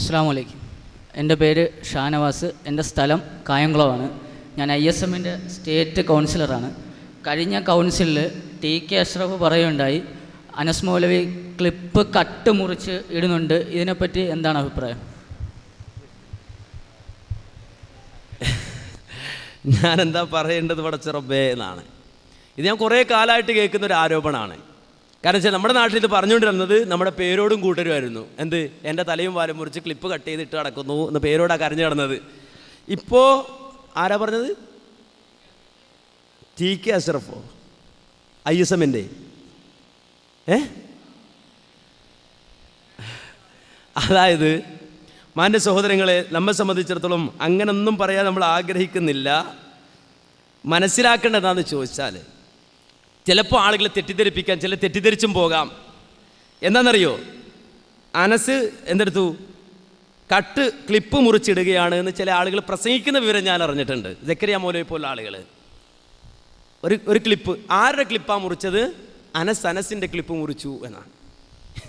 അസ്സാം വലൈക്കും എന്റെ പേര് ഷാനവാസ്. എന്റെ സ്ഥലം കായംകുളമാണ്. ഞാൻ ഐ എസ് എമ്മിന്റെ സ്റ്റേറ്റ് കൗൺസിലറാണ്. കഴിഞ്ഞ കൗൺസിലിൽ ടി കെ അഷ്റഫ് പറയുകയുണ്ടായി അനസ് മൗലവി ക്ലിപ്പ് കട്ട് മുറിച്ച് ഇടുന്നുണ്ട്. ഇതിനെപ്പറ്റി എന്താണ് അഭിപ്രായം? ഞാൻ എന്താ പറയേണ്ടത് പടച്ചിറബേ എന്നാണ്. ഇത് ഞാൻ കുറേ കാലമായിട്ട് കേൾക്കുന്ന ഒരു ആരോപണമാണ്. കാരണം വെച്ചാൽ നമ്മുടെ നാട്ടിൽ ഇത് പറഞ്ഞുകൊണ്ടിരുന്നത് നമ്മുടെ പേരോടും കൂട്ടരുമായിരുന്നു. എന്ത്? എന്റെ തലയും വാലും മുറിച്ച് ക്ലിപ്പ് കട്ട് ചെയ്തിട്ട് നടക്കുന്നു എന്ന് പേരോടാ കരഞ്ഞു കിടന്നത് ഇപ്പോൾ ആരാ പറഞ്ഞത്? ടി കെ അഷ്റഫോ. ഐ എസ് എമ്മിന്റെ. ഏ? അതായത് മാന്യ സഹോദരങ്ങളെ നമ്മെ സംബന്ധിച്ചിടത്തോളം അങ്ങനൊന്നും പറയാൻ നമ്മൾ ആഗ്രഹിക്കുന്നില്ല. മനസ്സിലാക്കേണ്ടതാണെന്ന് ചോദിച്ചാൽ ചിലപ്പോൾ ആളുകളെ തെറ്റിദ്ധരിപ്പിക്കാൻ ചില തെറ്റിദ്ധരിച്ചും പോകാം. എന്താണെന്നറിയോ? അനസ് എന്തെടുത്തു? കട്ട് ക്ലിപ്പ് മുറിച്ചിടുകയാണ് എന്ന് ചില ആളുകൾ പ്രസംഗിക്കുന്ന വിവരം ഞാൻ അറിഞ്ഞിട്ടുണ്ട്. ജക്കരിയ മോലെ പോലുള്ള ആളുകൾ. ഒരു ഒരു ക്ലിപ്പ്. ആരുടെ ക്ലിപ്പാണ് മുറിച്ചത്? അനസ് അനസിന്റെ ക്ലിപ്പ് മുറിച്ചു എന്നാണ്.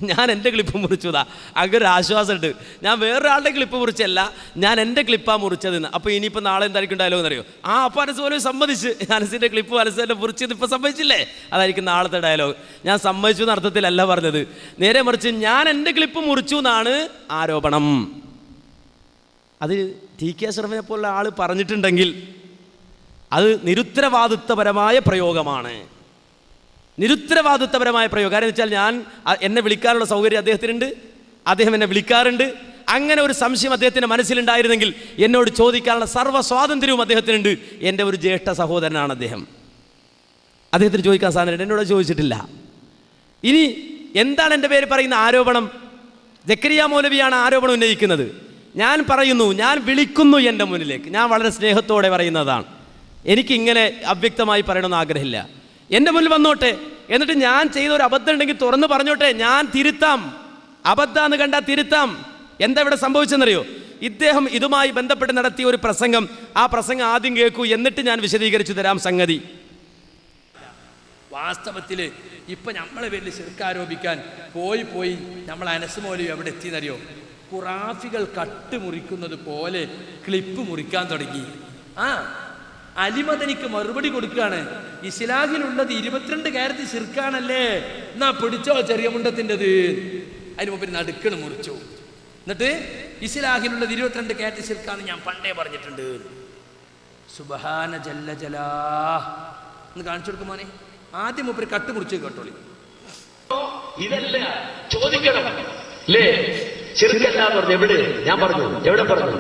ഞാൻ എന്റെ ക്ലിപ്പ് മുറിച്ചതാ. അങ്ങനെ ഒരു ആശ്വാസമുണ്ട്. ഞാൻ വേറൊരാളുടെ ക്ലിപ്പ് മുറിച്ചല്ല ഞാൻ എന്റെ ക്ലിപ്പാണ് മുറിച്ചതെന്ന്. അപ്പോൾ ഇനിയിപ്പോൾ നാളെ എന്തായിരിക്കും ഡയലോഗ് എന്നറിയോ? ആ അപ്പോൾ അനസ് പോലും സമ്മതിച്ച്. അനസിന്റെ ക്ലിപ്പ് അനസിന്റെ മുറിച്ചത് ഇപ്പോൾ സമ്മതിച്ചില്ലേ? അതായിരിക്കും നാളത്തെ ഡയലോഗ് ഞാൻ സമ്മതിച്ചു എന്ന അർത്ഥത്തിലല്ല പറഞ്ഞത്. നേരെ മറിച്ച് ഞാൻ എന്റെ ക്ലിപ്പ് മുറിച്ചു എന്നാണ് ആരോപണം. അത് ടി കെ അഷ്റഫിനെ പോലുള്ള ആൾ പറഞ്ഞിട്ടുണ്ടെങ്കിൽ അത് നിരുത്തരവാദിത്വപരമായ പ്രയോഗമാണ്. നിരുത്തരവാദിത്വപരമായ പ്രയോഗം. കാരണം വെച്ചാൽ ഞാൻ എന്നെ വിളിക്കാനുള്ള സൗകര്യം അദ്ദേഹത്തിനുണ്ട്. അദ്ദേഹം എന്നെ വിളിക്കാറുണ്ട്. അങ്ങനെ ഒരു സംശയം അദ്ദേഹത്തിന്റെ മനസ്സിലുണ്ടായിരുന്നെങ്കിൽ എന്നോട് ചോദിക്കാനുള്ള സർവ സ്വാതന്ത്ര്യവും അദ്ദേഹത്തിനുണ്ട്. എന്റെ ഒരു ജ്യേഷ്ഠ സഹോദരനാണ് അദ്ദേഹം. അദ്ദേഹത്തിന് ചോദിക്കാൻ സാധനം എന്നോട് ചോദിച്ചിട്ടില്ല. ഇനി എന്താണ് എന്റെ പേര് പറയുന്ന ആരോപണം? ജക്കരിയ മൗലവിയാണ് ആരോപണം ഉന്നയിക്കുന്നത്. ഞാൻ പറയുന്നു ഞാൻ വിളിക്കുന്നു എന്റെ മുന്നിലേക്ക്. ഞാൻ വളരെ സ്നേഹത്തോടെ പറയുന്നതാണ്. എനിക്കിങ്ങനെ അവ്യക്തമായി പറയണമെന്ന് ആഗ്രഹമില്ല. എന്റെ മുന്നിൽ വന്നോട്ടെ. എന്നിട്ട് ഞാൻ ചെയ്ത ഒരു അബദ്ധം ഉണ്ടെങ്കിൽ തുറന്ന് പറഞ്ഞോട്ടെ ഞാൻ തിരുത്താം. അബദ്ധാന്ന് കണ്ടാൽ തിരുത്താം. എന്താ ഇവിടെ സംഭവിച്ചെന്നറിയോ? ഇദ്ദേഹം ഇതുമായി ബന്ധപ്പെട്ട് നടത്തിയ ഒരു പ്രസംഗം. ആ പ്രസംഗം ആദ്യം കേൾക്കൂ എന്നിട്ട് ഞാൻ വിശദീകരിച്ചു തരാം സംഗതി. വാസ്തവത്തിൽ ഇപ്പം നമ്മളെ പേരിൽ ശിർക്കാരോപിക്കാൻ പോയി പോയി നമ്മൾ അനസുമോലി എവിടെ എത്തിയെന്നറിയോ? കുറാഫികൾ കട്ട് മുറിക്കുന്നത് പോലെ ക്ലിപ്പ് മുറിക്കാൻ തുടങ്ങി. ആ അലിമദനിക്ക് മറുപടി കൊടുക്കുകയാണ്. ഇസ്ലാഹിലുള്ളത് ഇരുപത്തിരണ്ട് കാര്യത്തിൽ ശിർക്കാണല്ലേ എന്നാ പിടിച്ചോ ചെറിയ മുണ്ടത്തിന്റെത്. അതിന് മുമ്പ് നടുക്കണ് മുറിച്ചു. എന്നിട്ട് ഇസ്ലാഹിലുള്ളത് ഇരുപത്തിരണ്ട് കാര്യത്തിൽ ശിർക്കാന്ന് ഞാൻ പണ്ടേ പറഞ്ഞിട്ടുണ്ട്. സുബഹാന ജല്ല ജലാ. എന്ന് കാണിച്ചു കൊടുക്കുമോനെ ആദ്യം മുപ്പര് കട്ട് മുറിച്ച് കേട്ടോളി. ഇതല്ല ചോദിക്കണം. ശിർക്കല്ല എവിടെ? ഞാൻ പറഞ്ഞു. എവിടെ പറഞ്ഞു?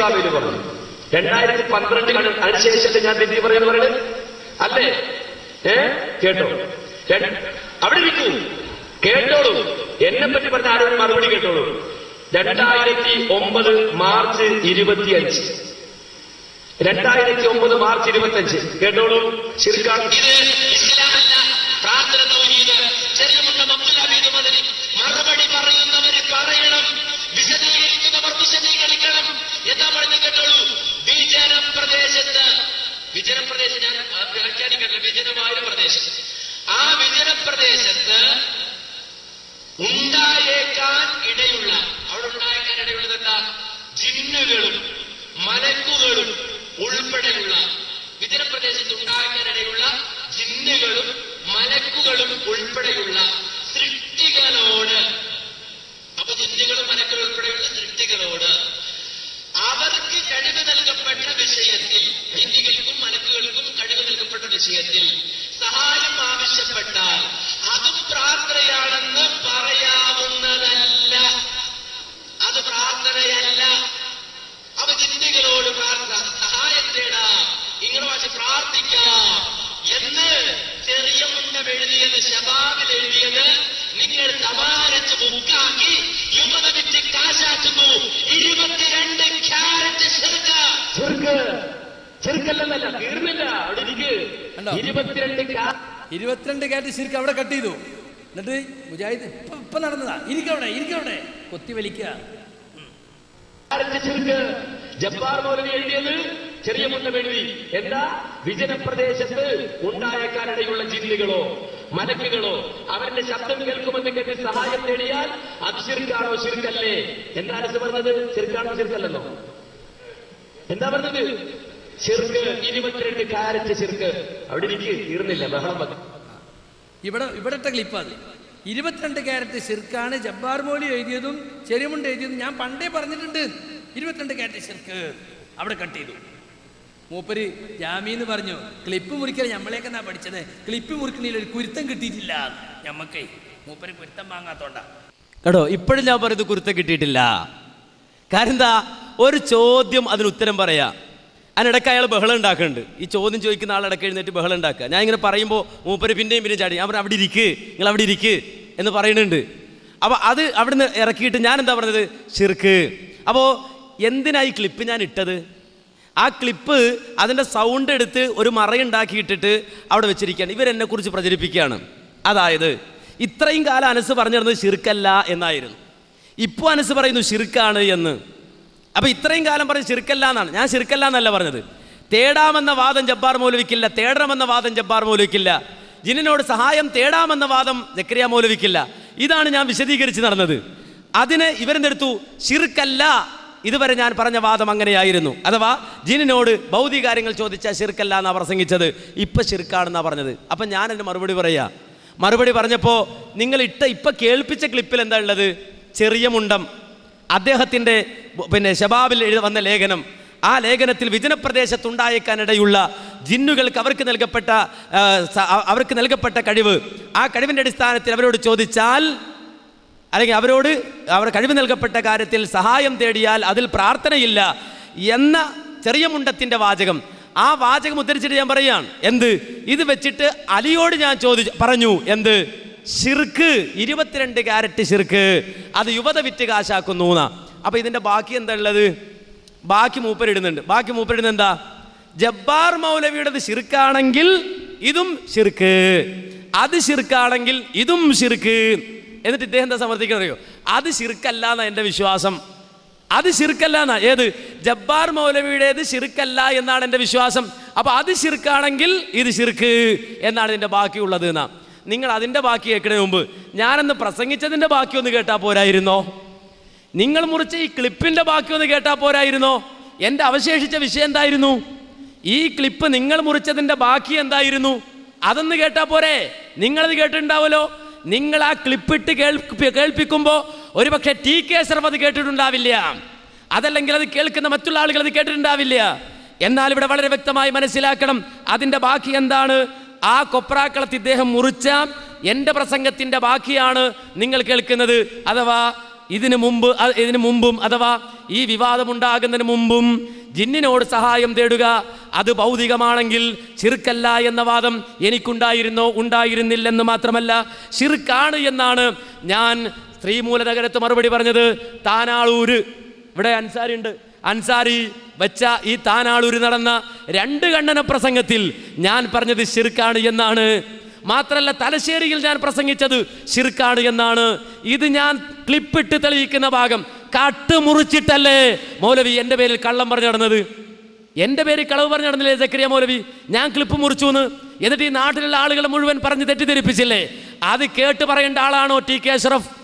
പറഞ്ഞു. രണ്ടായിരത്തി പന്ത്രണ്ട് അതിനുശേഷമല്ലേ ഞാൻ തെറ്റി പറയുന്നത് പറയുന്നത് അല്ലേ? ഏ? കേട്ടോ? അവിടെ ഇരിക്കൂ. കേട്ടോളൂ. എന്നെ പറ്റി പറഞ്ഞ ആരോടും മറുപടി കേട്ടോളൂ. രണ്ടായിരത്തി ഒമ്പത് മാർച്ച് ഇരുപത്തിയഞ്ച്. രണ്ടായിരത്തി ഒമ്പത് മാർച്ച് എന്താ പറഞ്ഞ കേട്ടോളൂ വിജന പ്രദേശത്ത് വിജന പ്രദേശം ഞാൻ വ്യാഖ്യാനിക്കട്ടെ വിജനമായ പ്രദേശം. ആ വിജന പ്രദേശത്ത് ഉണ്ടായേക്കാൻ ഇടയുള്ള അവിടെ ഉണ്ടായേക്കാൻ ഇടയുള്ളത് എന്താ? ജിന്നുകളും മലക്കുകളും ഉൾപ്പെടെയുള്ള വിജനപ്രദേശത്ത് ഉണ്ടായേക്കാൻ ഇടയുള്ള ജിന്നുകളും മലക്കുകളും ഉൾപ്പെടെയുള്ള സൃഷ്ടികളോട് അപ്പൊ ജിന്നുകളും മലക്കുകളും ഇരുപത്തിരണ്ട് കാറ്റ് ശരിക്കും അവിടെ കട്ട് ചെയ്തു. എന്നിട്ട് മുജാഹിദ് ഇപ്പൊ ഇപ്പൊ നടന്നതാ. ഇരിക്കവിടെ ഇരിക്കവിടെ. കൊത്തി വലിക്കുക. ജബ്ബാർ മൗലവി എഴുതിയത് ചെറിയ മുന്നം എഴുതി എന്താ? വിജനപ്രദേശത്ത് ഉണ്ടായേക്കാനിടയുള്ള ജിന്നുകളോ മലക്കുകളോ അവരുടെ ശബ്ദം കേൾക്കുമെന്ന് കേട്ട് സഹായം തേടിയാൽ അത് ശിർക്കാണോ ശിർക്കല്ലേ എന്താണ് പറഞ്ഞത്? ശിർക്കാണോ ശിർക്കല്ലെന്നോ എന്താ പറഞ്ഞത്? ശിർക്ക് ഇരുപത്തിരണ്ട് കാരറ്റ് ചെറുക്ക്. അവിടെ എനിക്ക് തീർന്നില്ല ബഹളം ഇവിടെ ഇവിടത്തെ ക്ലിപ്പാണ് ഇരുപത്തിരണ്ട് ക്യാരറ്റ് ചെറുക്കാണ് ജബ്ബാർ മോലി എഴുതിയതും ചെറിയമുണ്ട് എഴുതിയതും ഞാൻ പണ്ടേ പറഞ്ഞിട്ടുണ്ട്. ഇരുപത്തിരണ്ട് ക്യാരറ്റ് ചെറുക്ക്. അവിടെ കട്ട് ചെയ്തു. മൂപ്പര് ജാമീന്ന് പറഞ്ഞു ക്ലിപ്പ് മുറിക്കൽ നമ്മളെയൊക്കെ എന്നാ പഠിച്ചത്? ക്ലിപ്പ് മുറിക്കണില്ല ഒരു കുരുത്തം കിട്ടിയിട്ടില്ല. ഞമ്മക്കേ മൂപ്പര് കുരുത്തം വാങ്ങാത്തോണ്ടാ. കേട്ടോ ഇപ്പോഴും ഞാൻ പറയുന്നത് കുരുത്തം കിട്ടിയിട്ടില്ല? കാരണം എന്താ? ഒരു ചോദ്യം അതിന് ഉത്തരം പറയാ. അതിനിടയ്ക്ക് അയാൾ ബഹളം ഉണ്ടാക്കുന്നുണ്ട്. ഈ ചോദ്യം ചോദിക്കുന്ന ആളിടയ്ക്ക് എഴുന്നേറ്റ് ബഹളം ഉണ്ടാക്കുക. ഞാൻ ഇങ്ങനെ പറയുമ്പോൾ മൂപ്പര് പിന്നെയും പിന്നെയും ചാടി. ഞാൻ പറഞ്ഞു അവിടെ ഇരിക്ക്. നിങ്ങൾ അവിടെ ഇരിക്ക്. എന്ന് പറയുന്നുണ്ട്. അപ്പോൾ അത് അവിടുന്ന് ഇറക്കിയിട്ട് ഞാൻ എന്താ പറഞ്ഞത്? ചെറുക്ക് അപ്പോൾ എന്തിനാ ഈ ക്ലിപ്പ് ഞാൻ ഇട്ടത്? ആ ക്ലിപ്പ് അതിന്റെ സൗണ്ട് എടുത്ത് ഒരു മറയുണ്ടാക്കിയിട്ടിട്ട് അവിടെ വെച്ചിരിക്കുകയാണ്. ഇവരെന്നെ കുറിച്ച് പ്രചരിപ്പിക്കുകയാണ്. അതായത് ഇത്രയും കാലം അനസ് പറഞ്ഞിരുന്നത് ശിർക്കല്ല എന്നായിരുന്നു. ഇപ്പോൾ അനസ് പറയുന്നു ശിർക്കാണ് എന്ന്. അപ്പോൾ ഇത്രയും കാലം പറഞ്ഞ് ശിർക്കല്ല എന്നാണ് ഞാൻ ശിർക്കല്ല എന്നല്ല പറഞ്ഞത്. തേടാമെന്ന വാദം ജബ്ബാർ മൗലവിക്കില്ല തേടണമെന്ന വാദം ജബ്ബാർ മൗലവിക്കില്ല. ജിന്നിനോട് സഹായം തേടാമെന്ന വാദം ജക്രിയ മൗലവിക്കില്ല. ഇതാണ് ഞാൻ വിശദീകരിച്ച് നടന്നത്. അതിന് ഇവരെന്തെടുത്തു? ഷിർക്കല്ല ഇതുവരെ ഞാൻ പറഞ്ഞ വാദം അങ്ങനെയായിരുന്നു. അഥവാ ജിനിനോട് ഭൗതിക കാര്യങ്ങൾ ചോദിച്ചാൽ ഷിർക്കല്ല എന്നാ പ്രസംഗിച്ചത്. ഇപ്പം ഷിർക്കാണെന്നാ പറഞ്ഞത്. അപ്പം ഞാൻ എന്റെ മറുപടി പറയാ. മറുപടി പറഞ്ഞപ്പോൾ നിങ്ങൾ ഇട്ട ഇപ്പം കേൾപ്പിച്ച ക്ലിപ്പിൽ എന്താ ഉള്ളത്? ചെറിയ മുണ്ടം. അദ്ദേഹത്തിന്റെ പിന്നെ ഷബാബിൽ എഴുതി വന്ന ലേഖനം ആ ലേഖനത്തിൽ വിജനപ്രദേശത്തുണ്ടായേക്കാനിടയുള്ള ജിന്നുകൾക്ക് അവർക്ക് നൽകപ്പെട്ട അവർക്ക് നൽകപ്പെട്ട കഴിവ് ആ കഴിവിന്റെ അടിസ്ഥാനത്തിൽ അവരോട് ചോദിച്ചാൽ അല്ലെങ്കിൽ അവരോട് അവർ കഴിവ് നൽകപ്പെട്ട കാര്യത്തിൽ സഹായം തേടിയാൽ അതിൽ പ്രാർത്ഥനയില്ല എന്ന ചെറിയ മുണ്ടത്തിന്റെ വാചകം. ആ വാചകം ഉദ്ധരിച്ചിട്ട് ഞാൻ പറയുകയാണ് എന്ത്? ഇത് വെച്ചിട്ട് അലിയോട് ഞാൻ ചോദിച്ചു പറഞ്ഞു എന്ത്? ഷിർക്ക് ഇരുപത്തിരണ്ട് ക്യാരറ്റ് ഷിർക്ക് അത് യുവത വിറ്റ് കാശാക്കുന്നു അപ്പൊ ഇതിന്റെ ബാക്കി എന്താ ഉള്ളത് ബാക്കി മൂപ്പരിടുന്നുണ്ട്. ബാക്കി മൂപ്പരിടുന്നത് എന്താ? ജബ്ബാർ മൗലവിയുടെ ഷിർക്കാണെങ്കിൽ ഇതും ഷിർക്ക് അത് ഷിർക്കാണെങ്കിൽ ഇതും ഷിർക്ക് എന്നിട്ട് ഇദ്ദേഹം എന്താ സമർത്ഥിക്കാൻ അറിയോ? അത് ഷിർക്കല്ല എന്നാ എന്റെ വിശ്വാസം. അത് ഷിർക്കല്ല എന്നാ ഏത്? ജബ്ബാർ മൗലവിയുടേത് ഷിർക്കല്ല എന്നാണ് എന്റെ വിശ്വാസം. അപ്പൊ അത് ഷിർക്കാണെങ്കിൽ ഇത് ഷിർക്ക് എന്നാണ് ഇതിന്റെ ബാക്കിയുള്ളത് എന്നാ നിങ്ങൾ അതിന്റെ ബാക്കി കേൾക്കുന്നതിന് മുമ്പ് ഞാനന്ന് പ്രസംഗിച്ചതിന്റെ ബാക്കി ഒന്ന് കേട്ടാൽ പോരായിരുന്നോ? നിങ്ങൾ മുറിച്ച ഈ ക്ലിപ്പിന്റെ ബാക്കി ഒന്ന് കേട്ടാൽ പോരായിരുന്നോ? എന്റെ അവശേഷിച്ച വിഷയം എന്തായിരുന്നു? ഈ ക്ലിപ്പ് നിങ്ങൾ മുറിച്ചതിന്റെ ബാക്കി എന്തായിരുന്നു? അതൊന്ന് കേട്ടാൽ പോരെ. നിങ്ങളത് കേട്ടിട്ടുണ്ടാവുമല്ലോ. നിങ്ങൾ ആ ക്ലിപ്പിട്ട് കേൾപ്പി കേൾപ്പിക്കുമ്പോൾ ഒരുപക്ഷെ ടി കെ ശർമ്മ അത് കേട്ടിട്ടുണ്ടാവില്ല. അതല്ലെങ്കിൽ അത് കേൾക്കുന്ന മറ്റുള്ള ആളുകൾ അത് കേട്ടിട്ടുണ്ടാവില്ല. എന്നാൽ ഇവിടെ വളരെ വ്യക്തമായി മനസ്സിലാക്കണം അതിന്റെ ബാക്കി എന്താണ്. ആ കൊപ്രാക്കളത്ത് ഇദ്ദേഹം മുറിച്ച എന്റെ പ്രസംഗത്തിന്റെ ബാക്കിയാണ് നിങ്ങൾ കേൾക്കുന്നത്. അഥവാ ഇതിനു മുമ്പ് ഇതിനു മുമ്പും അഥവാ ഈ വിവാദമുണ്ടാകുന്നതിന് മുമ്പും ജിന്നിനോട് സഹായം തേടുക അത് ഭൗതികമാണെങ്കിൽ ചിറുക്കല്ല എന്ന വാദം എനിക്കുണ്ടായിരുന്നോ? ഉണ്ടായിരുന്നില്ലെന്ന് മാത്രമല്ല ഷിർക്കാണ് എന്നാണ് ഞാൻ സ്ത്രീമൂലനഗരത്ത് മറുപടി പറഞ്ഞത്. താനാളൂര്. ഇവിടെ അൻസാരി ഉണ്ട് അൻസാരി വെച്ച ഈ താനാളൂരി നടന്ന രണ്ട് ഖണ്ഡന പ്രസംഗത്തിൽ ഞാൻ പറഞ്ഞത് ശിർക്കാണ് എന്നാണ്. മാത്രല്ല തലശ്ശേരിയിൽ ഞാൻ പ്രസംഗിച്ചത് ശിർക്കാണ് എന്നാണ്. ഇത് ഞാൻ ക്ലിപ്പിട്ട് തെളിയിക്കുന്ന ഭാഗം. കട്ട് മുറിച്ചിട്ടല്ലേ മൗലവി എന്റെ പേരിൽ കള്ളം പറഞ്ഞു നടന്നത്? എന്റെ പേരിൽ കളവ് പറഞ്ഞു നടന്നില്ലേ സക്രിയ മൗലവി? ഞാൻ ക്ലിപ്പ് മുറിച്ചു എന്ന്. എന്നിട്ട് ഈ നാട്ടിലുള്ള ആളുകൾ മുഴുവൻ പറഞ്ഞ് തെറ്റിദ്ധരിപ്പിച്ചില്ലേ? അത് കേട്ട് പറയേണ്ട ആളാണോ ടി കെ അഷ്റഫ്?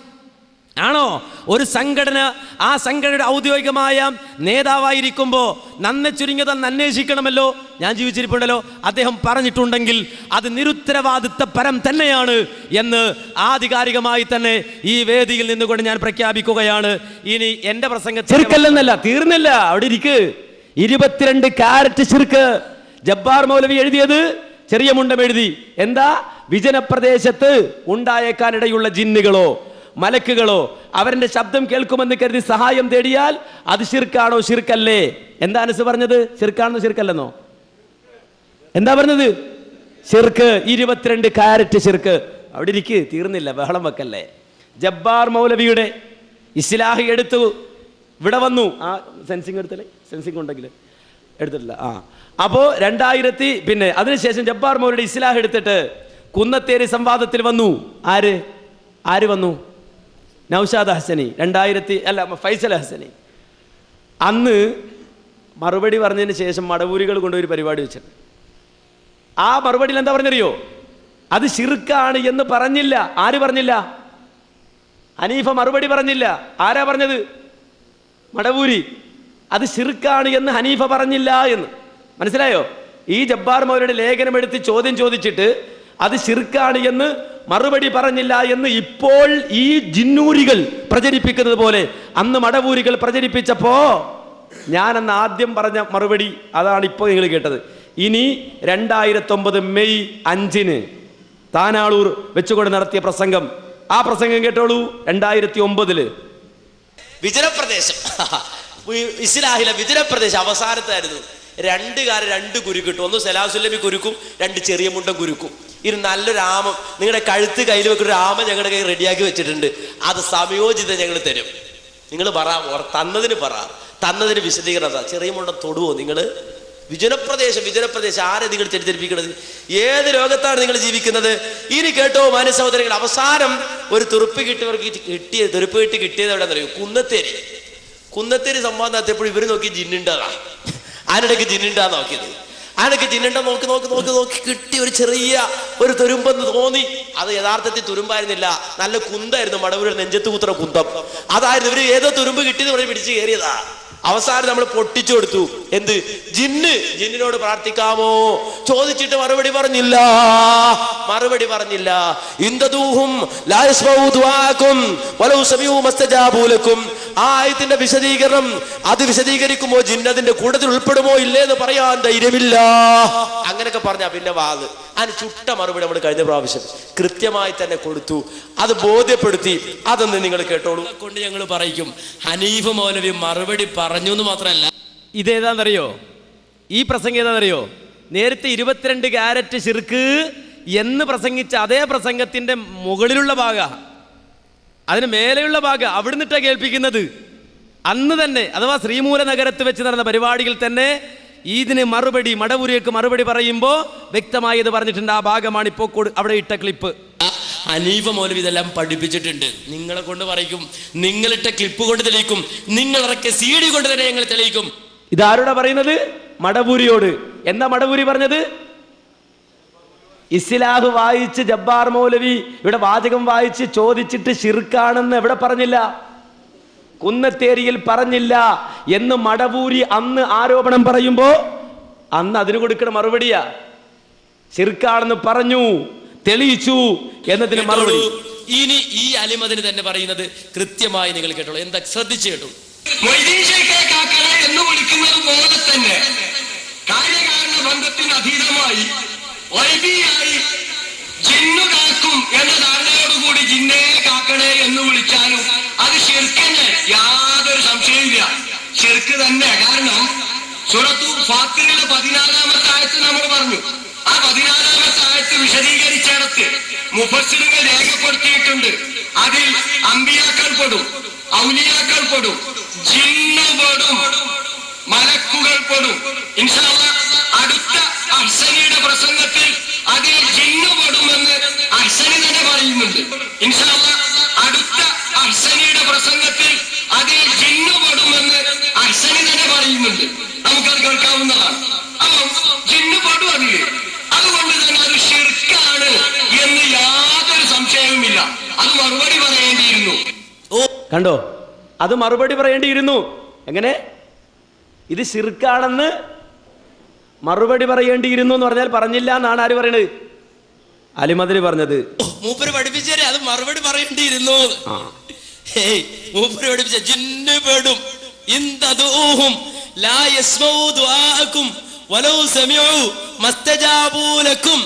ആണോ? ഒരു സംഘടന ആ സംഘടനയുടെ ഔദ്യോഗികമായ നേതാവായിരിക്കുമ്പോൾ നന്നെ ചുരുങ്ങിയതെന്ന് അന്വേഷിക്കണമല്ലോ. ഞാൻ ജീവിച്ചിരിപ്പുണ്ടല്ലോ. അദ്ദേഹം പറഞ്ഞിട്ടുണ്ടെങ്കിൽ അത് നിരുത്തരവാദിത്ത പരം തന്നെയാണ് എന്ന് ആധികാരികമായി തന്നെ ഈ വേദിയിൽ നിന്നുകൊണ്ട് ഞാൻ പ്രഖ്യാപിക്കുകയാണ്. ഇനി എന്റെ പ്രസംഗം ചെറുക്കല്ലെന്നല്ല തീർന്നില്ല. അവിടെ ഇരിക്ക്. ഇരുപത്തിരണ്ട് കാരറ്റ് ചെറുക്ക് ജബ്ബാർ മൗലവി എഴുതിയത് ചെറിയ മുണ്ടം എഴുതി. എന്താ? വിജനപ്രദേശത്ത് ഉണ്ടായേക്കാനിടയുള്ള ജിന്നുകളോ? മലക്കുകളോ അവരുടെ ശബ്ദം കേൾക്കുമെന്ന് കരുതി സഹായം തേടിയാൽ അത് ശിർക്കാണോ ശിർക്കല്ലേ? എന്താ അനസ് പറഞ്ഞത്? ശിർക്കാണോ ശിർക്കല്ലെന്നോ? എന്താ പറഞ്ഞത്? ശിർക്ക് ഇരുപത്തിരണ്ട് കാരറ്റ് ശിർക്ക്. അവിടെ ഇരിക്ക് തീർന്നില്ല ബഹളം വെക്കല്ലേ. ജബ്ബാർ മൗലവിയുടെ ഇസ്ലാഹി എടുത്തു ഇവിടെ വന്നു. ആ സെൻസിങ് എടുത്തല്ലേ? സെൻസിങ് ഉണ്ടെങ്കിൽ എടുത്തിട്ടില്ല. ആ. അപ്പോൾ രണ്ടായിരത്തി പിന്നെ അതിനുശേഷം ജബ്ബാർ മൗലയുടെ ഇസ്ലാഹ് എടുത്തിട്ട് കുന്നത്തേരി സംവാദത്തിൽ വന്നു. ആര്? ആര് വന്നു? നൗഷാദ് ഹസനി രണ്ടായിരത്തി അല്ല ഫൈസൽ ഹസനി അന്ന് മറുപടി പറഞ്ഞതിന് ശേഷം മടവൂരികൾ കൊണ്ടൊരു പരിപാടി വെച്ചത് ആ മറുപടിയിൽ എന്താ പറഞ്ഞറിയോ? അത് ശിർക്കാണ് എന്ന് പറഞ്ഞില്ല. ആര് പറഞ്ഞില്ല? ഹനീഫ മറുപടി പറഞ്ഞില്ല. ആരാ പറഞ്ഞത്? മടവൂരി. അത് ശിർക്കാണ് എന്ന് ഹനീഫ പറഞ്ഞില്ല എന്ന്. മനസ്സിലായോ? ഈ ജബ്ബാർ മൗലയുടെ ലേഖനം എടുത്ത് ചോദ്യം ചോദിച്ചിട്ട് അത് ശിർക്കാണ് എന്ന് മറുപടി പറഞ്ഞില്ല എന്ന് ഇപ്പോൾ ഈ ജിന്നൂരികൾ പ്രചരിപ്പിക്കുന്നത് പോലെ അന്ന് മടവൂരികൾ പ്രചരിപ്പിച്ചപ്പോ ഞാൻ അന്ന് ആദ്യം പറഞ്ഞ മറുപടി അതാണ് ഇപ്പോൾ നിങ്ങൾ കേട്ടത്. ഇനി രണ്ടായിരത്തൊമ്പത് മെയ് അഞ്ചിന് താനാളൂർ വെച്ചുകൊണ്ട് നടത്തിയ പ്രസംഗം. ആ പ്രസംഗം കേട്ടോളൂ രണ്ടായിരത്തി ഒമ്പതിൽ വിജനപ്രദേശം ഇസ്ലാഹിലെ വിജനപ്രദേശം അവസാനത്തായിരുന്നു. രണ്ട് കാര്യം രണ്ട് കുരുക്കിട്ടു ഒന്ന് സലാസുല്ലമി കുരുക്കും രണ്ട് ചെറിയ മുണ്ടം കുരുക്കും. ഇത് നല്ലൊരു ആമം. നിങ്ങളുടെ കഴുത്ത് കയ്യിൽ വെക്കുന്ന ഒരു ആമ ഞങ്ങളുടെ കയ്യിൽ റെഡിയാക്കി വെച്ചിട്ടുണ്ട്. അത് സമയോചിതം ഞങ്ങൾ തരും. നിങ്ങൾ പറ തന്നതിന് പറ. തന്നതിന് വിശദീകരണം ചെറിയ മുണ്ടം തൊടുവോ നിങ്ങൾ? വിജനപ്രദേശം വിജനപ്രദേശം. ആരെ നിങ്ങൾ തെറ്റിദ്ധരിപ്പിക്കുന്നത് ഏത് ലോകത്താണ് നിങ്ങൾ ജീവിക്കുന്നത്? ഇനി കേട്ടോ മാന്യ സഹോദരങ്ങൾ അവസാനം ഒരു തുറുപ്പ് കിട്ടിയവർക്ക് കിട്ടിയ തുറുപ്പ് കിട്ടി കിട്ടിയത് എവിടെ അറിയോ കുന്നത്തേരി കുന്നത്തേരി നടത്തിയപ്പോൾ ഇവർ നോക്കി ജിന്നുണ്ടാകാം ആരുടെ ജിന്നുണ്ടാ നോക്കിയത്? ആരൊക്കെ ചിന്നണ്ട നോക്ക് നോക്ക് നോക്ക് നോക്കി. കിട്ടി ഒരു ചെറിയ ഒരു തുരുമ്പെന്ന് തോന്നി. അത് യഥാർത്ഥത്തിൽ തുരുമ്പായിരുന്നില്ല. നല്ല കുന്തായിരുന്നു മടവൂരിൽ നെഞ്ചത്ത് കുത്തുന്ന കുന്തം. അതായിരുന്നു ഇവർ ഏതോ തുരുമ്പ് കിട്ടിയെന്ന് പറഞ്ഞ് പിടിച്ച് കയറിയതാ. അവസാനം നമ്മൾ പൊട്ടിച്ചു കൊടുത്തു. എന്ത്? ജിന്ന്. ജിന്നിനോട് പ്രാർത്ഥിക്കാമോ? ചോദിച്ചിട്ട് മറുപടി പറഞ്ഞില്ല. മറുപടി പറഞ്ഞില്ല. ഇന്ദദൂഹും ആ ആയത്തിന്റെ വിശദീകരണം അത് വിശദീകരിക്കുമോ ജിന്നതിന്റെ കൂട്ടത്തിൽ ഉൾപ്പെടുമോ ഇല്ലേ എന്ന് പറയാൻ ധൈര്യമില്ല. അങ്ങനെയൊക്കെ പറഞ്ഞ പിന്നെ വാത്. അതിന് ചുട്ട മറുപടി നമ്മൾ കഴിഞ്ഞ പ്രാവശ്യം കൃത്യമായി തന്നെ കൊടുത്തു. അത് ബോധ്യപ്പെടുത്തി അതൊന്ന് നിങ്ങൾ കേട്ടോളൂ. കൊണ്ട് ഞങ്ങൾ പറയിക്കും. ഹനീഫ് മൗലവി മറുപടി പറഞ്ഞു എന്ന് മാത്രമല്ല ഇതേതാണെന്നറിയോ ഈ പ്രസംഗം ഏതാണെന്നറിയോ നേരത്തെ ഇരുപത്തിരണ്ട് ക്യാരറ്റ് ഷിർക്ക് എന്ന് പ്രസംഗിച്ച അതേ പ്രസംഗത്തിന്റെ മുകളിലുള്ള ഭാഗ. അതിന് മേലെയുള്ള ഭാഗം അവിടുന്നിട്ടാണ് കേൾപ്പിക്കുന്നത്. അന്ന് തന്നെ അഥവാ ശ്രീമൂല നഗരത്ത് വെച്ച് നടന്ന പരിപാടിയിൽ തന്നെ ഇതിന് മറുപടി മടപുരിക്ക് മറുപടി പറയുമ്പോൾ വ്യക്തമായി ഇത് പറഞ്ഞിട്ടുണ്ട്. ആ ഭാഗമാണ് ഇപ്പോൾ അവിടെ ഇട്ട ക്ലിപ്പ്. ഹനീഫ മൗലവി ഇതെല്ലാം പഠിപ്പിച്ചിട്ടുണ്ട്. നിങ്ങളെ കൊണ്ട് പറയിക്കും നിങ്ങളിട്ട ക്ലിപ്പ് കൊണ്ട് തെളിയിക്കും നിങ്ങൾ ഇറക്കിയ സി ഡി കൊണ്ട് തന്നെ ഞങ്ങൾ തെളിയിക്കും. ഇതാരോടാ പറയുന്നത്? മടപൂരിയോട് എന്താ മടപൂരി പറഞ്ഞത്? ഇസ്ലാഹ് വായിച്ച് ജബ്ബാർ മൗലവി ഇവിടെ വാചകം വായിച്ച് ചോദിച്ചിട്ട് ഷിർക്കാണെന്ന് എവിടെ പറഞ്ഞില്ല? കുന്നത്തേരിയിൽ പറഞ്ഞില്ല എന്ന് മടവൂരി അന്ന് ആരോപണം പറയുമ്പോ അന്ന് അതിന് കൊടുക്കണ മറുപടിയാ. ശിർക്കാണെന്ന് പറഞ്ഞു. തെളിയിച്ചു എന്നതിന് മറുപടി. ഇനി ഈ അലിമതിന് തന്നെ പറയുന്നത് കൃത്യമായി നിങ്ങൾ കേട്ടോളൂ. എന്താ ശ്രദ്ധിച്ചു കേട്ടു എന്ന് വിളിക്കുന്നത് പോലെ തന്നെ കാര്യകാരണ ബന്ധത്തിന് അതീതമായി വൈബിയായി ജിന്നു കാക്കും എന്ന ധാരണയോടുകൂടി ജിന്നെ കാക്കണേ എന്ന് വിളിച്ചാലും അത് ഷിർക്കിന് യാതൊരു സംശയമില്ല ഷിർക്ക് തന്നെ. കാരണം സുറത്തു ഫാത്തിറിലെ പതിനാലാമത്തെ ആയത്ത് നമ്മൾ പറഞ്ഞു. ആ പതിനാലാമത്തെ ആയത്ത് വിശദീകരിച്ചിടത്ത് മുഫസ്സിലുകൾ രേഖപ്പെടുത്തിയിട്ടുണ്ട്. അതിൽ അമ്പിയാക്കൾ പെടും ഔലിയാക്കൾ പെടും ജിന്നു പെടും മലക്കുകൾ പെടും. ഇൻഷാ അല്ലാ അടുത്ത അഹ്സനിയുടെ പ്രസംഗത്തിൽ അതിൽ ജിന്നു പെടുമെന്ന് അഹ്സനി തന്നെ പറയുന്നുണ്ട്. ഇൻഷാ അല്ലാ അടുത്ത അഹ്സനിയുടെ പ്രസംഗത്തിൽ അതിൽ ജിന്നു പെടുമെന്ന് അഹ്സനി തന്നെ പറയുന്നുണ്ട്. നമുക്കത് കേൾക്കാവുന്നതാണ്. കണ്ടോ? അത് മറുപടി പറയേണ്ടിയിരുന്നു. എങ്ങനെ? ഇത് ശിർക്കാണെന്ന് മറുപടി പറയേണ്ടിയിരുന്നു എന്ന് പറഞ്ഞാൽ പറഞ്ഞില്ല എന്നാണ് ആര് പറയണത്? അലിമതിരി പറഞ്ഞത്. മൂപ്പര് പഠിപ്പിച്ചേരെ അത് മറുപടി പറയേണ്ടിയിരുന്നു. മൂപ്പര് പഠിപ്പിച്ച ജിന്ന് പേടും. ഇന്തദൂഹും ലാ യസ്മഊ ദുആഅക്കും വലൗ സമിഉ മസ്തജാബൂ ലക്കും.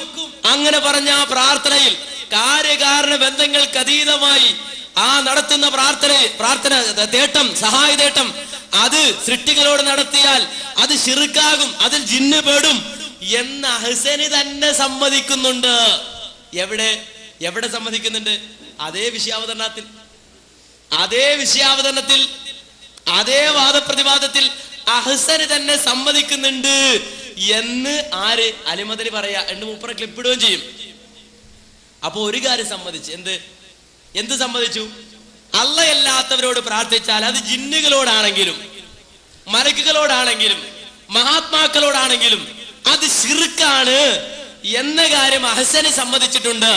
അങ്ങനെ പറഞ്ഞ ആ പ്രാർത്ഥനയിൽ കാര്യകാരണ ബന്ധങ്ങൾക്ക് അതീതമായി ആ നടത്തുന്ന പ്രാർത്ഥന പ്രാർത്ഥന തേട്ടം സഹായ തേട്ടം അത് സൃഷ്ടികളോട് നടത്തിയാൽ അത് ഷിറുക്കാകും അതിൽ ജിന്ന് പേടും എന്ന ഹസനി തന്നെ സമ്മതിക്കുന്നുണ്ട്. എവിടെ? എവിടെ സമ്മതിക്കുന്നുണ്ട്? അതേ വിഷയാവതരണത്തിൽ. അതേ വിഷയാവതരണത്തിൽ അതേ വാദപ്രതിവാദത്തിൽ അഹസന് തന്നെ സമ്മതിക്കുന്നുണ്ട് എന്ന് ആര്? അലിമതിന് പറയാ എന്റെ മൂപ്പറ ക്ലിപ്പിടുകയും ചെയ്യും. അപ്പൊ ഒരു കാര്യം സമ്മതിച്ച് എന്ത്? എന്ത് സമ്മതിച്ചു അല്ലയല്ലാത്തവരോട് പ്രാർത്ഥിച്ചാൽ അത് ജിന്നുകളോടാണെങ്കിലും മലക്കുകളോടാണെങ്കിലും മഹാത്മാക്കളോടാണെങ്കിലും അത് ശിർക്കാണ് എന്ന കാര്യം അഹസന് സമ്മതിച്ചിട്ടുണ്ട്.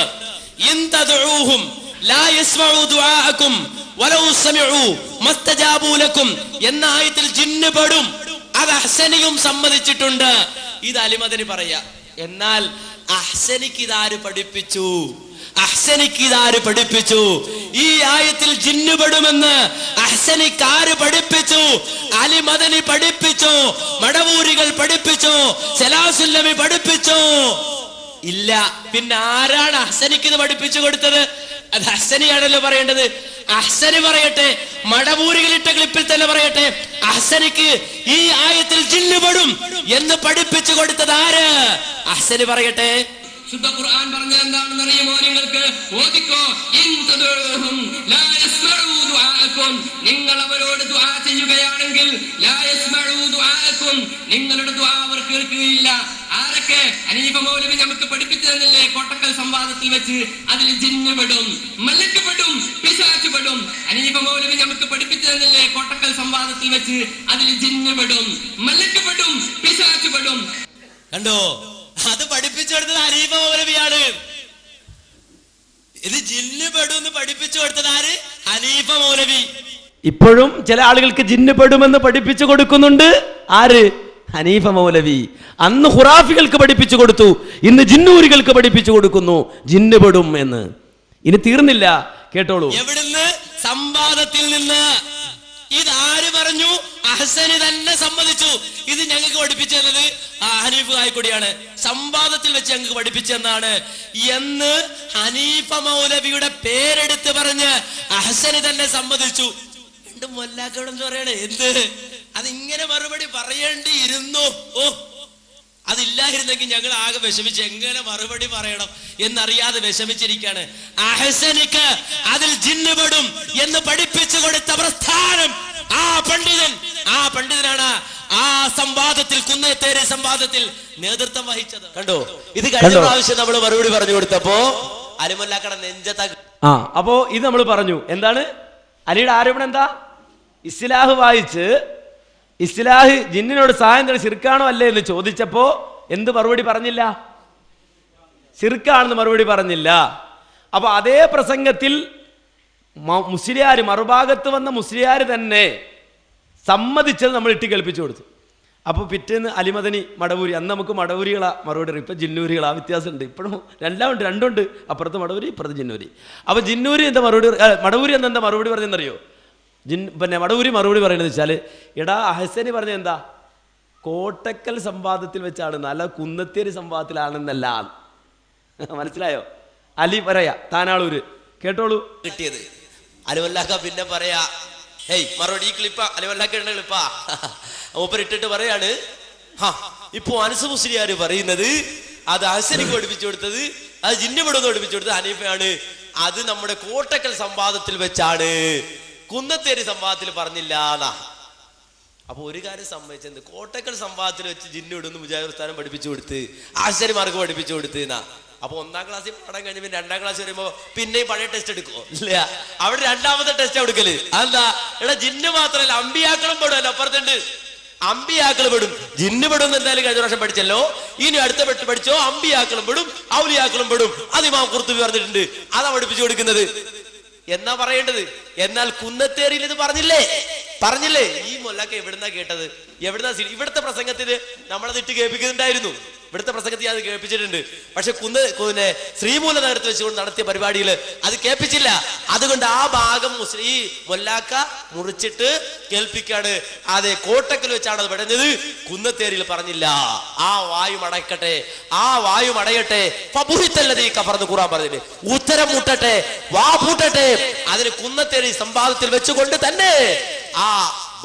ലക്കും എന്ന ആയത്തിൽ ജിന്ന് അത് അഹ്സനിയും സമ്മതിച്ചിട്ടുണ്ട്. ഇത് അലിമദന് പറയാ എന്നാൽ അഹ്സനിക്ക് ഇതാര് പഠിപ്പിച്ചു? അഹ്സനിക്ക് ഇതാര് പഠിപ്പിച്ചു? ഈ ആയത്തിൽ ജിന്നുപെടുമെന്ന് അഹ്സനിക്ക് ആര് പഠിപ്പിച്ചു? അലിമദനി പഠിപ്പിച്ചു മടവൂരികൾ പഠിപ്പിച്ചു സലാസുല്ലമി പഠിപ്പിച്ചു. ഇല്ല പിന്നെ ആരാണ് അഹ്സനിക്ക് ഇത് പഠിപ്പിച്ചു കൊടുത്തത്? അത് അഹ്സനിയാണല്ലോ പറയേണ്ടത്. അഹ്സനി പറയട്ടെ മടവൂരികളിട്ട ക്ലിപ്പിൽ തന്നെ പറയട്ടെ അഹ്സനിക്ക് ഈ ആയത്തിൽ ജിന്നുപെടും എന്ന് പഠിപ്പിച്ചു കൊടുത്തത് ആര്? അഹ്സനി പറയട്ടെ. ശുദ്ധ ഖുർആൻ പറഞ്ഞ എന്താണെന്ന് അറിയുമോ നിങ്ങൾക്ക് ഓദിക്കോ നിങ്ങൾ അവരോട് ദുആ ചെയ്യുകയാണെങ്കിൽ നിങ്ങളുടെ ദുആ അവർ കേൾക്കുകയില്ല. ആരൊക്കെ? അനീബ മൗലവി നമുക്ക് പഠിപ്പിച്ചു തന്നില്ലേ കോട്ടക്കൽ സംവാദത്തിൽ വെച്ച് അതിൽ ജിന്ന് പെടും മലക്ക് പെടും പിശാച്ച് പെടും. മൗലവി നമുക്ക് പഠിപ്പിച്ചു തന്നില്ലേ കോട്ടക്കൽ സംവാദത്തിൽ വെച്ച് അതിൽ ജിന്ന് പെടും മലക്ക് പെടും പിശാച്ച് പെടും. കണ്ടോ? അത് പഠിപ്പിച്ചു കൊടുത്തത് ഹനീഫ മൗലവിയാണ്. ഇത് ജിന്ന് പെടും പഠിപ്പിച്ചു കൊടുത്തത് ആര്? ഹനീഫ മൗലവി. ഇപ്പോഴും ചില ആളുകൾക്ക് ജിന്ന് പെടുമെന്ന് പഠിപ്പിച്ചു കൊടുക്കുന്നുണ്ട് ആര്? ഹനീഫ മൗലവി. അന്ന് ഹുറാഫികൾക്ക് പഠിപ്പിച്ചു കൊടുത്തു ഇന്ന് ജിന്നൂരികൾക്ക് പഠിപ്പിച്ചു കൊടുക്കുന്നു ജിന്ന് പെടും എന്ന്. ഇനി തീർന്നില്ല കേട്ടോളൂ. എവിടുന്ന്? സംവാദത്തിൽ നിന്ന്. ഇത് ആര് പറഞ്ഞു? അഹസന് തന്നെ സമ്മതിച്ചു. ഇത് ഞങ്ങൾക്ക് പഠിപ്പിച്ചു തന്നത് ആ ഹനീഫ് കായ്ക്കൊടിയാണ് സംവാദത്തിൽ വെച്ച് ഞങ്ങൾക്ക് പഠിപ്പിച്ചെന്നാണ്. എന്ന് ഹനീഫ മൗലവിയുടെ പേരെടുത്ത് പറഞ്ഞ് അഹസന് തന്നെ സമ്മതിച്ചു. രണ്ടും മൊല്ലാക്കോടെന്ന് പറയണേ? എന്ത്? അതിങ്ങനെ മറുപടി പറയേണ്ടിയിരുന്നു. ഓ അതില്ലായിരുന്നെങ്കിൽ ഞങ്ങൾ ആകെ വിഷമിച്ച് എങ്ങനെ മറുപടി പറയണം എന്നറിയാതെ വിഷമിച്ചിരിക്കാണ് അഹസനിക്ക് അതിൽ ജിന്നുപെടും എന്ന് പഠിപ്പിച്ചു കൊടുത്ത പ്രസ്ഥാനം ആ പണ്ഡിതൻ ആ പണ്ഡിതനാണ് ആ സംവാദത്തിൽ കുന്നേത്തേരെ സംവാദത്തിൽ നേതൃത്വം വഹിച്ചത്. കണ്ടോ? ഇത് കഴിഞ്ഞ പ്രാവശ്യം നമ്മൾ മറുപടി പറഞ്ഞു കൊടുത്തപ്പോ അലിമല്ലാക്കട നെഞ്ചത്ത ആ അപ്പോ ഇത് നമ്മൾ പറഞ്ഞു. എന്താണ്? അലിയുടെ ആരോപണം എന്താ? ഇസ്ലാഹ് വായിച്ച് ഇസ്ലാഹ് ജിന്നിനോട് സഹായം തേടി ശിർക്കാണോ അല്ലേ എന്ന് ചോദിച്ചപ്പോ എന്ത് മറുപടി പറഞ്ഞില്ല? ശിർക്കാണെന്ന് മറുപടി പറഞ്ഞില്ല. അപ്പൊ അതേ പ്രസംഗത്തിൽ മ- മുസ്ലിയാര് മറുഭാഗത്ത് വന്ന മുസ്ലിയാർ തന്നെ സമ്മതിച്ചത് നമ്മൾ ഇട്ടി കേൾപ്പിച്ചു കൊടുത്തു. അപ്പോൾ പിറ്റേന്ന് അലിമദനി മടവൂരി അന്ന് നമുക്ക് മടവൂരികളാ മറുപടി. ഇപ്പം ജിന്നൂരികളാണ് വ്യത്യാസമുണ്ട്. ഇപ്പോഴും രണ്ടാം ഉണ്ട് രണ്ടുണ്ട്. അപ്പുറത്ത് മടവൂരി ഇപ്പുറത്ത് ജിന്നൂരി. അപ്പോൾ ജിന്നൂരി എന്താ മറുപടി മടവൂരി എന്താ എന്താ മറുപടി പറഞ്ഞെന്നറിയോ? ജിൻ പിന്നെ മടവൂരി മറുപടി പറയുന്നത് വെച്ചാൽ എടാ അഹസനി പറഞ്ഞ എന്താ? കോട്ടക്കൽ സംവാദത്തിൽ വെച്ചാണ് നല്ല കുന്നത്തേരി സംവാദത്തിലാണെന്നല്ല. മനസ്സിലായോ? അലി പറയാ താനാളൂര്. കേട്ടോളൂ. കിട്ടിയത്. അലുവല്ലാക്ക പിന്നെ പറയാ ഹേയ് മറുപടി ഈ ക്ലിപ്പാ അലുവല്ലാക്ക ഇടുന്ന ക്ലിപ്പാ മൂപ്പർ ഇട്ടിട്ട് പറയാണ് ഹാ ഇപ്പൊ അനസ് മുസ്ലിയാർ പറയുന്നത് അത് അഹസനിക്ക് പഠിപ്പിച്ചു കൊടുത്തത് അത് ജിന്നിവിടുന്ന് പഠിപ്പിച്ചു കൊടുത്തത് ഹനീഫയാണ്. അത് നമ്മുടെ കോട്ടക്കൽ സംവാദത്തിൽ വെച്ചാണ്. കുന്നത്തേരി സംവാദത്തിൽ പറഞ്ഞില്ല എന്നാ. അപ്പൊ ഒരു കാര്യം സംഭവിച്ചത് കോട്ടക്കൽ സംവാദത്തിൽ വെച്ച് ജിന്നിടുന്ന് മുജാഹിദ് സ്ഥാനം പഠിപ്പിച്ചു കൊടുത്ത് ആശ്ചര്യമാർക്ക് പഠിപ്പിച്ചു കൊടുത്ത് എന്നാ? അപ്പൊ ഒന്നാം ക്ലാസ്സിൽ പാടാൻ കഴിഞ്ഞ രണ്ടാം ക്ലാസ് വരുമ്പോ പിന്നെയും പഴയ ടെസ്റ്റ് എടുക്കുമോ ഇല്ല. അവിടെ രണ്ടാമത്തെ ടെസ്റ്റ് എടുക്കൽ. അതെന്താ? എടാ ജിന്ന് മാത്രല്ല അമ്പിയാക്കളും പെടുമല്ലോ അപ്പുറത്തുണ്ട്. അമ്പിയാക്കൾ പെടും. ജിന്ന് പെടും എന്ന് എന്തായാലും കഴിഞ്ഞ പ്രാവശ്യം പഠിച്ചല്ലോ. ഇനി അടുത്ത പെട്ട് പഠിച്ചോ അമ്പിയാക്കളും പെടും ഔലിയാക്കളും പെടും. അത് ഇമാം കുർത്തുബി പറഞ്ഞിട്ടുണ്ട്. അതാ പഠിപ്പിച്ചു കൊടുക്കുന്നത്. എന്നാ പറയേണ്ടത്? എന്നാൽ കുന്നത്തേരിയിൽ ഇത് പറഞ്ഞില്ലേ? പറഞ്ഞില്ലേ? ഈ മൊല്ലൊക്കെ എവിടുന്നാ കേട്ടത്? എവിടുന്നാ ഇവിടുത്തെ പ്രസംഗത്തിന് നമ്മളത് ഇട്ട് കേൾപ്പിക്കുന്നുണ്ടായിരുന്നു. ഇവിടുത്തെ പ്രസംഗത്തിൽ അത് കേൾപ്പിച്ചിട്ടുണ്ട്. പക്ഷെ കുന്ന് പിന്നെ ശ്രീമൂല നഗരത്തിൽ വെച്ചുകൊണ്ട് നടത്തിയ പരിപാടിയിൽ അത് കേൾപ്പിച്ചില്ല. അതുകൊണ്ട് ആ ഭാഗം ഈ മൊല്ലാക്ക മുറിച്ചിട്ട് കേൾപ്പിക്കാണ്. അതെ കോട്ടക്കൽ വെച്ചാണ് അത് പെടഞ്ഞത് കുന്നത്തേരിയിൽ പറഞ്ഞില്ല. ആ വായു മടക്കട്ടെ ആ വായു മടയട്ടെ. ഈ കഫർന്ന് കൂറാൻ പറഞ്ഞിട്ട് ഉത്തരം മുട്ടട്ടെ വാ പൂട്ടട്ടെ. അതിന് കുന്നത്തേരി സംവാദത്തിൽ വെച്ചുകൊണ്ട് തന്നെ ആ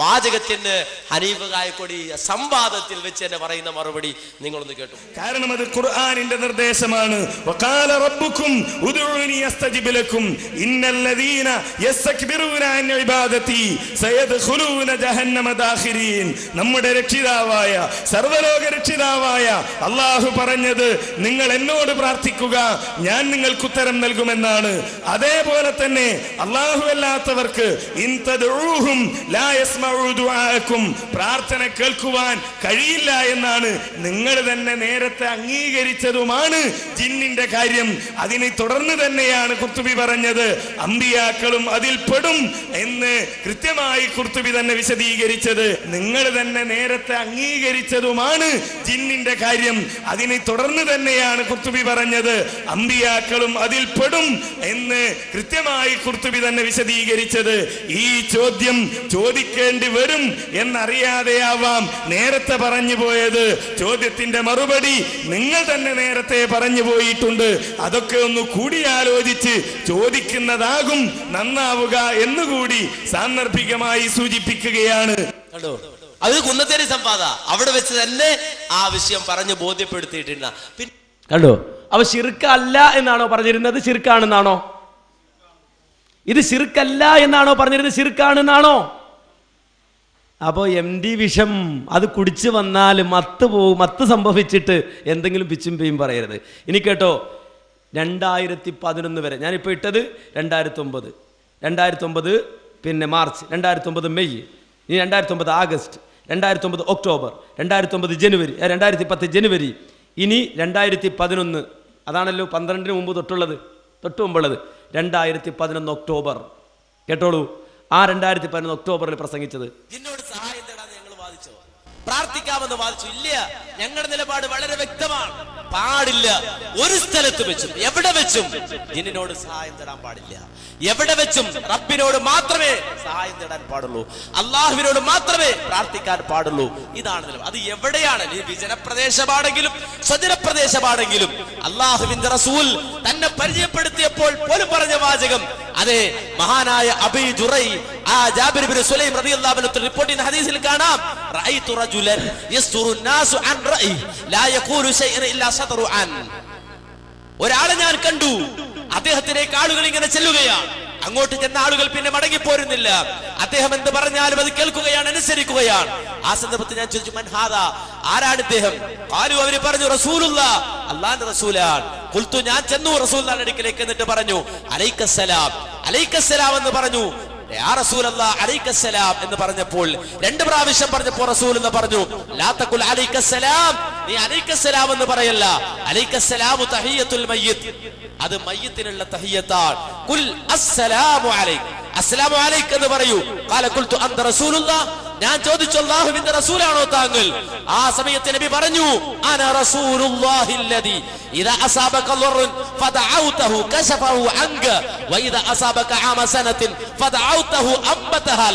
വാചകത്തിന് ഹനീഫ് കായക്കൊടി സംവാദത്തിൽ വെച്ച് തന്നെ പറയുന്ന മറുപടി നിങ്ങളൊന്ന് കേട്ടു. കാരണം അത് ഖുർആാനിന്റെ നിർദ്ദേശമാണ്. നമ്മുടെ രക്ഷിതാവായ സർവലോക രക്ഷിതാവായ അള്ളാഹു പറഞ്ഞത് നിങ്ങൾ എന്നോട് പ്രാർത്ഥിക്കുക ഞാൻ നിങ്ങൾക്ക് ഉത്തരം നൽകുമെന്നാണ്. അതേപോലെ തന്നെ അള്ളാഹു അല്ലാത്തവർക്ക് ഇൻ ലാ പ്രാർത്ഥന കേൾക്കുവാൻ കഴിയില്ല എന്നാണ് നിങ്ങൾ തന്നെ നേരത്തെ അംഗീകരിച്ചതുമാണ്. ജിന്നിന്റെ കാര്യം അതിനെ തുടർന്ന് തന്നെയാണ് കുർത്തുബി പറഞ്ഞത്. അമ്പിയാക്കളും അതിൽ പെടും എന്ന് കൃത്യമായി കുർത്തുബി തന്നെ വിശദീകരിച്ചത്. നിങ്ങൾ തന്നെ നേരത്തെ അംഗീകരിച്ചതുമാണ് ജിന്നിന്റെ കാര്യം. അതിനെ തുടർന്ന് തന്നെയാണ് കുർത്തുബി പറഞ്ഞത്. അമ്പിയാക്കളും അതിൽ പെടും എന്ന് കൃത്യമായി കുർത്തുബി തന്നെ വിശദീകരിച്ചത്. ഈ ചോദ്യം ചോദിക്കേണ്ടി വരും എന്നറിയാതെയാവാം നേരത്തെ പറഞ്ഞു പോയത് ചോദ്യത്തിന്റെ മറുപടി നിങ്ങൾ തന്നെ നേരത്തെ പറഞ്ഞു പോയിട്ടുണ്ട്. അതൊക്കെ ഒന്ന് കൂടിയാലോചിച്ച് ചോദിക്കുന്നതാകും നന്നാവുക എന്നുകൂടി സാന്ദർഭികമായി സൂചിപ്പിക്കുകയാണ്. കണ്ടോ? അത് കുന്നത്തേരി സംവാദ. അവിടെ വെച്ച് തന്നെ ആ വിഷയം പറഞ്ഞു ബോധ്യപ്പെടുത്തിയിട്ടില്ല. പിന്നെ കണ്ടോ? അവ ശിർക്കല്ല എന്നാണോ പറഞ്ഞിരുന്നത്? ശിർക്കാണെന്നാണോ? ഇത് ശിർക്കല്ല എന്നാണോ പറഞ്ഞിരുന്നത്? ശിർക്കാണെന്നാണോ? അപ്പോൾ എം ഡി വിഷം അത് കുടിച്ച് വന്നാൽ മത്ത് പോവും മത്ത് സംഭവിച്ചിട്ട് എന്തെങ്കിലും പിച്ചും പേയും പറയരുത്. ഇനി കേട്ടോ രണ്ടായിരത്തി പതിനൊന്ന് വരെ. ഞാനിപ്പോൾ ഇട്ടത് രണ്ടായിരത്തി ഒമ്പത് രണ്ടായിരത്തി ഒമ്പത് പിന്നെ മാർച്ച് രണ്ടായിരത്തി ഒമ്പത് മെയ് ഇനി രണ്ടായിരത്തി ഒമ്പത് ആഗസ്റ്റ് രണ്ടായിരത്തി ഒമ്പത് ഒക്ടോബർ രണ്ടായിരത്തി ഒമ്പത് ജനുവരി രണ്ടായിരത്തി പത്ത് ജനുവരി ഇനി രണ്ടായിരത്തി പതിനൊന്ന് അതാണല്ലോ പന്ത്രണ്ടിന് മുമ്പ് തൊട്ടുള്ളത് തൊട്ട് മുമ്പുള്ളത്. രണ്ടായിരത്തി പതിനൊന്ന് ഒക്ടോബർ. കേട്ടോളൂ. ആ രണ്ടായിരത്തി പതിനൊന്ന് ഒക്ടോബറിൽ പ്രസംഗിച്ചത്. എന്നോട് സഹായം തേടാതെ ഞങ്ങൾ വാദിച്ചോ? പ്രാർത്ഥിക്കാമെന്ന് വാദിച്ചു. ഇല്ല. ഞങ്ങളുടെ നിലപാട് വളരെ വ്യക്തമാണ്. പാടില്ല. ഒരു സ്ഥലത്ത് വെച്ചും എവിടെ വെച്ചും ജിന്നിനോട് സഹായം തേടാൻ പാടില്ല. എവിടെ വെച്ചും റബ്ബിനോട് മാത്രമേ സഹായം തേടാൻ പാടുള്ളൂ. അള്ളാഹുവിനോട് മാത്രമേ പ്രാർത്ഥിക്കാൻ പാടുള്ളൂ. ഇതാണ് അത് എവിടെയാണ് ഈ വിജനപ്രദേശമാണെങ്കിലും സ്വജനപ്രദേശമാണെങ്കിലും അള്ളാഹുവിന്റെ റസൂൽ തന്നെ പരിചയപ്പെടുത്തിയപ്പോൾ പോലും പറഞ്ഞ വാചകം അതെ മഹാനായ അബി ജുറൈ ആ ജാബിർ ബിൻ സുലൈം റളിയല്ലാഹു അൻഹു റിപ്പോർട്ട് ചെയ്യുന്ന ഹദീസിൽ കാണാം. റഅയ്തു റജുലൻ യസ്തുറു നാസു അൻ റഅയി ലാ യഖൂലു ശൈഅൻ ഇല്ലാ സദറു അൻ. ഒരാളെ ഞാൻ കണ്ടു. അദ്ദേഹത്തിലേക്ക് ആളുകൾ ഇങ്ങനെ ചെല്ലുകയാണ്. അങ്ങോട്ട് ചെന്ന ആളുകൾ പിന്നെ മടങ്ങിപ്പോരുന്നില്ല. അദ്ദേഹം എന്ത് പറഞ്ഞാലും അത് കേൾക്കുകയാണ് അനുസരിക്കുകയാണ്. ആ സന്ദർഭത്തിൽ ഞാൻ ചോദിച്ചു മൻഹാദ ആരാണ് ഇദ്ദേഹം? ആരും അവർ പറഞ്ഞു റസൂലുള്ള. അള്ളാന്റെ റസൂലാണ്. കുൽത്തു ഞാൻ ചെന്നു റസൂൽ അടുക്കിലേക്ക് എന്നിട്ട് പറഞ്ഞു അലൈക്കസലാം അലൈക്കസലാം എന്ന് പറഞ്ഞു. അലൈക്കസ്സലാം എന്ന് പറഞ്ഞപ്പോൾ രണ്ട് പ്രാവശ്യം പറഞ്ഞപ്പോൾ റസൂൽ എന്ന് പറഞ്ഞു ലാ തഖുൽ അലൈക്കസ്സലാം നീ അലൈക്കസ്സലാം എന്ന് പറയല്ല. അലൈക്കസ്സലാമു തഹിയത്തുൽ മയ്യിത്ത്. അത് മയ്യത്തിനുള്ള തഹിയത്താണ് കുൽ അസ്സലാമു അലൈക് അസ്സലാമു അലൈക് എന്ന് പറയൂ. ഖുൽതു അന്ത റസൂലുള്ളാഹ് ഞാൻ ചോദിച്ചു അള്ളാഹുവിന്റെ റസൂലാണോ താങ്കൾ? ആ സമയത്ത് നബി പറഞ്ഞു അന റസൂലുള്ളാഹില്ലദി ഇദാ അസാബക ളർറുൻ ഫദഅൗതഹു കശഫഹു അൻക വഇദാ അസാബക ആമ സനത്തിൻ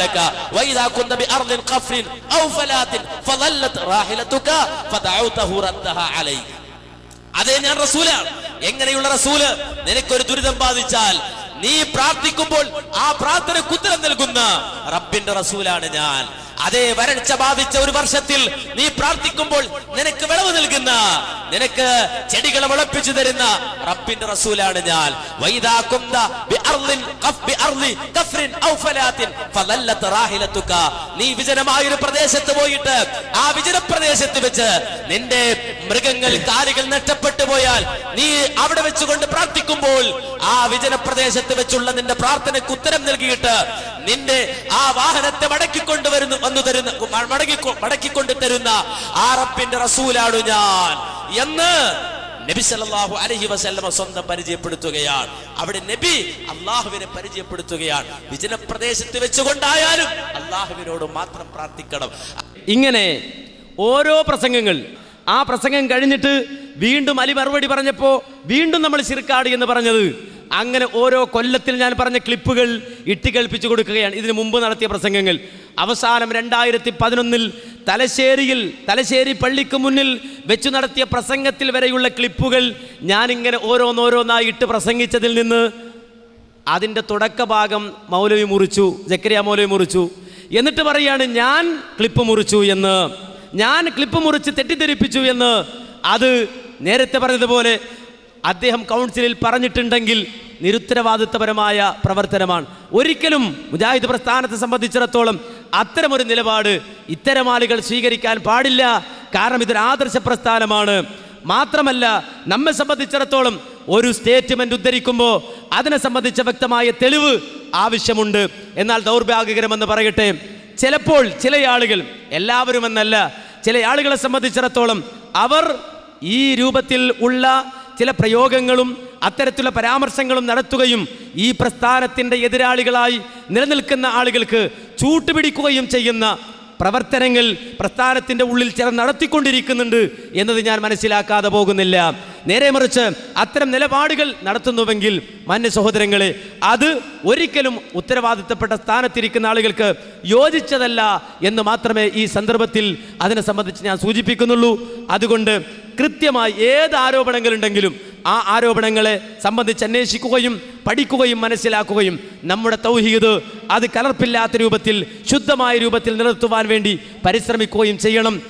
ലക വഇദാ കുന്ത ബിഅർദിൻ ഖഫ്രിൻ ഔ ഫലാത്തിൻ ഫളല്ലത് റാഹിലതുക ഫദഅൗതഹു റദ്ദഹ അലൈക അതെ ഞാൻ റസൂലാണ് എങ്ങനെയുള്ള റസൂൽ? നിനക്കൊരു ദുരിതം ബാധിച്ചാൽ നീ പ്രാർത്ഥിക്കുമ്പോൾ ആ പ്രാർത്ഥന ഉത്തരം നൽകുന്ന റബ്ബിന്റെ റസൂലാണ് ഞാൻ. അതേ വരൾച്ച ബാധിച്ച ഒരു വർഷത്തിൽ നീ പ്രാർത്ഥിക്കുമ്പോൾ നിനക്ക് വിളവ് നൽകുന്ന നിനക്ക് ചെടികളെ വിളപ്പിച്ചു തരുന്ന റബ്ബിന്റെ റസൂലാണ് ഞാൻ. നീ വിജനമായ ഒരു പ്രദേശത്ത് പോയിട്ട് ആ വിജന പ്രദേശത്ത് വെച്ച് നിന്റെ മൃഗങ്ങൾ കാലുകൾ നഷ്ടപ്പെട്ടു പോയാൽ നീ അവിടെ വെച്ചുകൊണ്ട് പ്രാർത്ഥിക്കുമ്പോൾ ആ വിജന പ്രദേശത്ത് വെച്ചുള്ള നിന്റെ പ്രാർത്ഥനയ്ക്ക് ഉത്തരം നൽകിയിട്ട് നിന്റെ ആ വാഹനത്തെ മടക്കിക്കൊണ്ടുവരുന്നു വന്നു തരുന്ന മടക്കി മടക്കിക്കൊണ്ട് തരുന്ന ആ റബ്ബിന്റെ റസൂലാണ് ഞാൻ. എന്ന് നബി സല്ലല്ലാഹു അലൈഹി വസല്ലമ സ്വന്തം പരിചയപ്പെടുത്തുകയാണ്. അവിടെ നബി അള്ളാഹുവിനെ പരിചയപ്പെടുത്തുകയാണ്. വിജനപ്രദേശത്ത് വെച്ചുകൊണ്ടായാലും അള്ളാഹുവിനോട് മാത്രം പ്രാർത്ഥിക്കണം. ഇങ്ങനെ ഓരോ പ്രസംഗങ്ങൾ ആ പ്രസംഗം കഴിഞ്ഞിട്ട് വീണ്ടും അലി മറുപടി പറഞ്ഞപ്പോൾ വീണ്ടും നമ്മൾ ശിർക്കാട് എന്ന് പറഞ്ഞത് അങ്ങനെ ഓരോ കൊല്ലത്തിൽ ഞാൻ പറഞ്ഞ ക്ലിപ്പുകൾ ഇട്ടിക്കേൽപ്പിച്ചു കൊടുക്കുകയാണ്. ഇതിനു മുമ്പ് നടത്തിയ പ്രസംഗങ്ങൾ. അവസാനം രണ്ടായിരത്തി പതിനൊന്നിൽ തലശ്ശേരിയിൽ തലശ്ശേരി പള്ളിക്ക് മുന്നിൽ വെച്ചു നടത്തിയ പ്രസംഗത്തിൽ വരെയുള്ള ക്ലിപ്പുകൾ ഞാനിങ്ങനെ ഓരോന്നോരോന്നായി ഇട്ട് പ്രസംഗിച്ചതിൽ നിന്ന് അതിന്റെ തുടക്കഭാഗം മൗലവി മുറിച്ചു ജക്കരിയ മൗലവി മുറിച്ചു. എന്നിട്ട് പറയാണ് ഞാൻ ക്ലിപ്പ് മുറിച്ചു എന്ന്. ഞാൻ ക്ലിപ്പ് മുറിച്ച് തെറ്റിദ്ധരിപ്പിച്ചു എന്ന്. അത് നേരത്തെ പറഞ്ഞതുപോലെ അദ്ദേഹം കൗൺസിലിൽ പറഞ്ഞിട്ടുണ്ടെങ്കിൽ നിരുത്തരവാദിത്വപരമായ പ്രവർത്തനമാണ്. ഒരിക്കലും മുജാഹിദ് പ്രസ്ഥാനത്തെ സംബന്ധിച്ചിടത്തോളം അത്തരമൊരു നിലപാട് ഇത്തരം ആളുകൾ സ്വീകരിക്കാൻ പാടില്ല. കാരണം ഇതൊരു ആദർശ പ്രസ്ഥാനമാണ്. മാത്രമല്ല നമ്മെ സംബന്ധിച്ചിടത്തോളം ഒരു സ്റ്റേറ്റ്മെന്റ് ഉദ്ധരിക്കുമ്പോൾ അതിനെ സംബന്ധിച്ച വ്യക്തമായ തെളിവ് ആവശ്യമുണ്ട്. എന്നാൽ ദൗർഭാഗ്യകരമെന്ന് പറയട്ടെ ചിലപ്പോൾ ചില ആളുകൾ എല്ലാവരും എന്നല്ല ചില ആളുകളെ സംബന്ധിച്ചിടത്തോളം അവർ ഈ രൂപത്തിൽ ഉള്ള ചില പ്രയോഗങ്ങളും അത്തരത്തിലുള്ള പരാമർശങ്ങളും നടത്തുകയും ഈ പ്രസ്ഥാനത്തിന്റെ എതിരാളികളായി നിലനിൽക്കുന്ന ആളുകൾക്ക് ചൂട്ടുപിടിക്കുകയും ചെയ്യുന്ന പ്രവർത്തനങ്ങൾ പ്രസ്ഥാനത്തിന്റെ ഉള്ളിൽ ചിലർ നടത്തിക്കൊണ്ടിരിക്കുന്നുണ്ട് എന്നത് ഞാൻ മനസ്സിലാക്കാതെ പോകുന്നില്ല. നേരെ മറിച്ച് അത്തരം നിലപാടുകൾ നടത്തുന്നുവെങ്കിൽ മാന്യ സഹോദരങ്ങളെ അത് ഒരിക്കലും ഉത്തരവാദിത്തപ്പെട്ട സ്ഥാനത്തിരിക്കുന്ന ആളുകൾക്ക് യോജിച്ചതല്ല എന്ന് മാത്രമേ ഈ സന്ദർഭത്തിൽ അതിനെ സംബന്ധിച്ച് ഞാൻ സൂചിപ്പിക്കുന്നുള്ളൂ. അതുകൊണ്ട് കൃത്യമായി ഏത് ആരോപണങ്ങളുണ്ടെങ്കിലും ആ ആരോപണങ്ങളെ സംബന്ധിച്ച് അന്വേഷിക്കുകയും പഠിക്കുകയും മനസ്സിലാക്കുകയും നമ്മുടെ തൗഹീദ് അത് കലർപ്പില്ലാത്ത രൂപത്തിൽ ശുദ്ധമായ രൂപത്തിൽ നിലനിർത്തുവാൻ വേണ്ടി പരിശ്രമിക്കുകയും ചെയ്യണം.